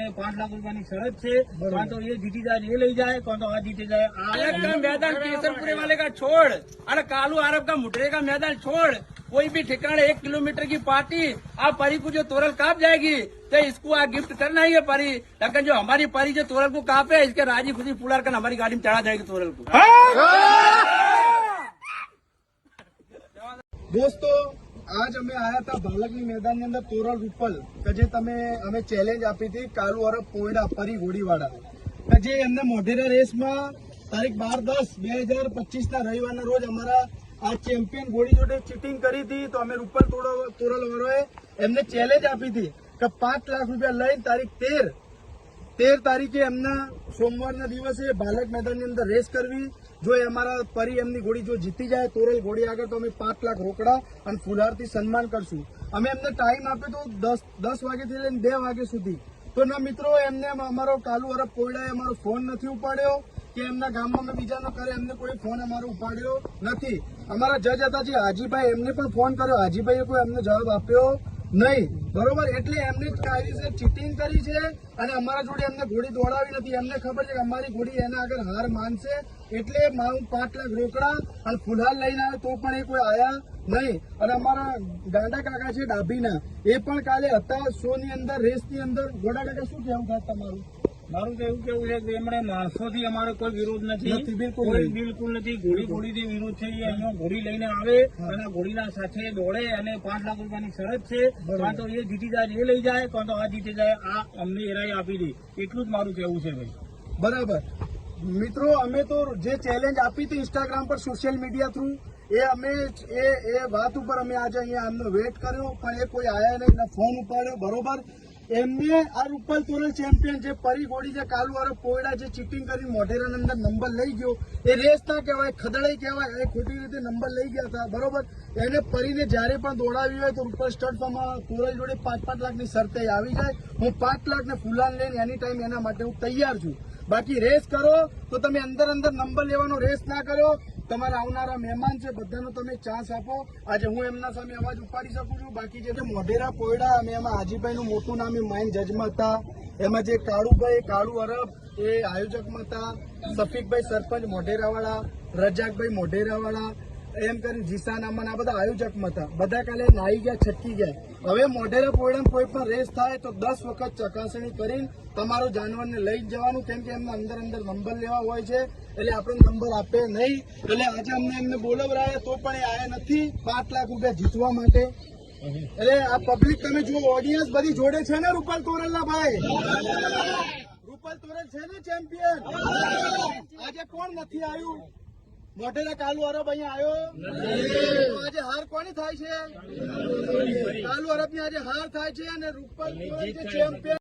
અને પાંચ લાખ રૂપિયાની શરત છે કાં તો એ જીતી જાય એ લઈ જાય કાં તો આ જીતી જાય આ अलग का मैदान केसरपुरे वाले का छोड़ अरे कालू आरब का मुठरे का मैदान छोड़ कोई भी ठिकाने एक किलोमीटर की पार्टी आप परी को जो तोरल काप जाएगी तो इसको आप गिफ्ट करना ही है परी लेकिन जो हमारी परी जो तोरल को कापे इसके राजी खुशी फुलार कर हमारी गाड़ी में चढ़ा जाएगी तोरल को દોસ્તો આજ અમે આયા હતા ભાલકની મેદાનની અંદર તોરલ રૂપલ કે જે તમે, અમે ચેલેન્જ આપી હતી કાલુ અરબ પોયડા પરી ઘોડીવાળા કે જે એમને મોઢેરા રેસમાં તારીખ બાર દસ બે હજાર પચીસના રવિવારના રોજ અમારા આ ચેમ્પિયન ઘોડી જોડે ચીટિંગ કરી હતી, તો અમે રૂપલ તોરલ વાળોએ એમને ચેલેન્જ આપી હતી કે પાંચ લાખ રૂપિયા લઈને તારીખ તેર તેર તારીખે એમના સોમવારના દિવસે બાલક મેદાનની અંદર રેસ કરવી. જો એ અમારા પરી એમની ઘોડી જો જીતી જાય, તોરેલ ઘોડી આગળ તો અમે પાંચ લાખ રોકડા અને ફુલારથી સન્માન કરશું. અમે એમને ટાઈમ આપ્યો તો દસ દસ વાગ્યાથી લઈને બે વાગ્યા સુધી. તો ના મિત્રો, એમને અમારો કાલુ અરબ કોયડાએ અમારો ફોન નથી ઉપાડ્યો કે એમના ગામમાં મેં બીજાનો કરે, એમને કોઈ ફોન અમારો ઉપાડ્યો નથી. અમારા જજ હતા જે હાજીભાઈ એમને પણ ફોન કર્યો. હાજીભાઈએ કોઈ અમને જવાબ આપ્યો નહીં, બરોબર? એટલે એમને કાયદેસર ચીટિંગ કરી છે અને અમારા જોડે એમને ઘોડી દોડાવી નથી. એમને ખબર છે કે અમારી ઘોડી એના આગળ હાર માનશે, એટલે મારું પાંચ લાખ રોકડા અને ફુલહાર લઈને આવે તો પણ એ કોઈ આયા નહીં. અને અમારા ગાંડા કાકા છે ડાભીના, એ પણ કાલે હતા શો ની અંદર રેસની અંદર. ઘોડા કાકા, શું કહેવું થાય તમારું? મારું તો એવું કેવું છે કે એમણે માણસોથી અમારો કોઈ વિરોધ નથી, બિલકુલ બિલકુલ નથી. ઘોડી ઘોડીથી વિરોધ છે એ અહીંયા ઘોડી લઈને આવે અને ઘોડીના સાથે દોડે અને પાંચ લાખ રૂપિયાની શરત છે. કાં તો એ જીતી જાય એ લઈ જાય કાં તો આ જીતી જાય આ અમને એરાઈ આપી દે. એટલું જ મારું કહેવું છે ભાઈ. બરાબર. મિત્રો અમે તો જે ચેલેન્જ આપી હતી ઇન્સ્ટાગ્રામ પર સોશિયલ મીડિયા થ્રુ એ અમે એ એ વાત ઉપર અમે આજે અહીંયા એમનો વેટ કર્યો પણ એ કોઈ આયા નહીં ફોન ઉપાડ્યો બરોબર? એમને આ રૂપલ તોરલ ચેમ્પિયન જે પરી ગોળી જે કાલુવાળો પોયડા જે ચીટિંગ કરી મોઢેરાના અંદર નંબર લઈ ગયો, એ રેસ ના કહેવાય, ખદડાઈ કહેવાય એ ખોટી રીતે નંબર લઈ ગયા હતા, બરોબર? એને પરીને જ્યારે પણ દોડાવી હોય તો રૂપલ સ્ટડ ફાર્મમાં તોરલ જોડે પાંચ પાંચ લાખની શરતે આવી જાય. હું પાંચ લાખને ફુલાન લઈને એની ટાઈમ એના માટે હું તૈયાર છું. બાકી રેસ કરો તો તમે અંદર અંદર નંબર લેવાનો રેસ ના કરો. તમારા આવનારા મહેમાન છે, બધાનો તમે ચાન્સ આપો. આજે હું એમના સામે અવાજ ઉપાડી શકું છું. બાકી જે મોઢેરા પોયડા અને એમાં હાજીભાઈનું મોટું નામ એ માઇન જજમાં હતા. એમાં જે કાળુભાઈ, કાળુ અરબ એ આયોજકમાં હતા. સફીકભાઈ સરપંચ મોઢેરાવાળા, રજાકભાઈ મોઢેરાવાળા એમ કરીને જીસાન અમન આ બધા આયોજકમાં હતા. બધા કાલે નાઈ ગયા, છટકી ગયા. હવે મોઢેરા પોયડામાં કોઈ પણ રેસ થાય તો દસ વખત ચકાસણી કરીને તમારો જાનવરને લઈ જવાનું, કેમ કે એમના અંદર અંદર નંબર લેવા હોય છે. એટલે આપણે નંબર આપે નહીં. એટલે આજે અમને એમને બોલાવરાયા તો પણ એ આયા નથી. પાંચ લાખ રૂપિયા જીતવા માટે. એટલે આ પબ્લિક તમે જુઓ ઓડિયન્સ બધી જોડે છે ને રૂપાલ તોરલના ભાઈ? રૂપાલ તોરલ છે ને ચેમ્પિયન આજે કોણ નથી આવ્યું? મોઢેરા કાલુ અરબ અહીંયા આવ્યો? આજે હાર કોની થાય છે? કાલુ અરબની આજે હાર થાય છે અને રૂપલ ચેમ્પિયન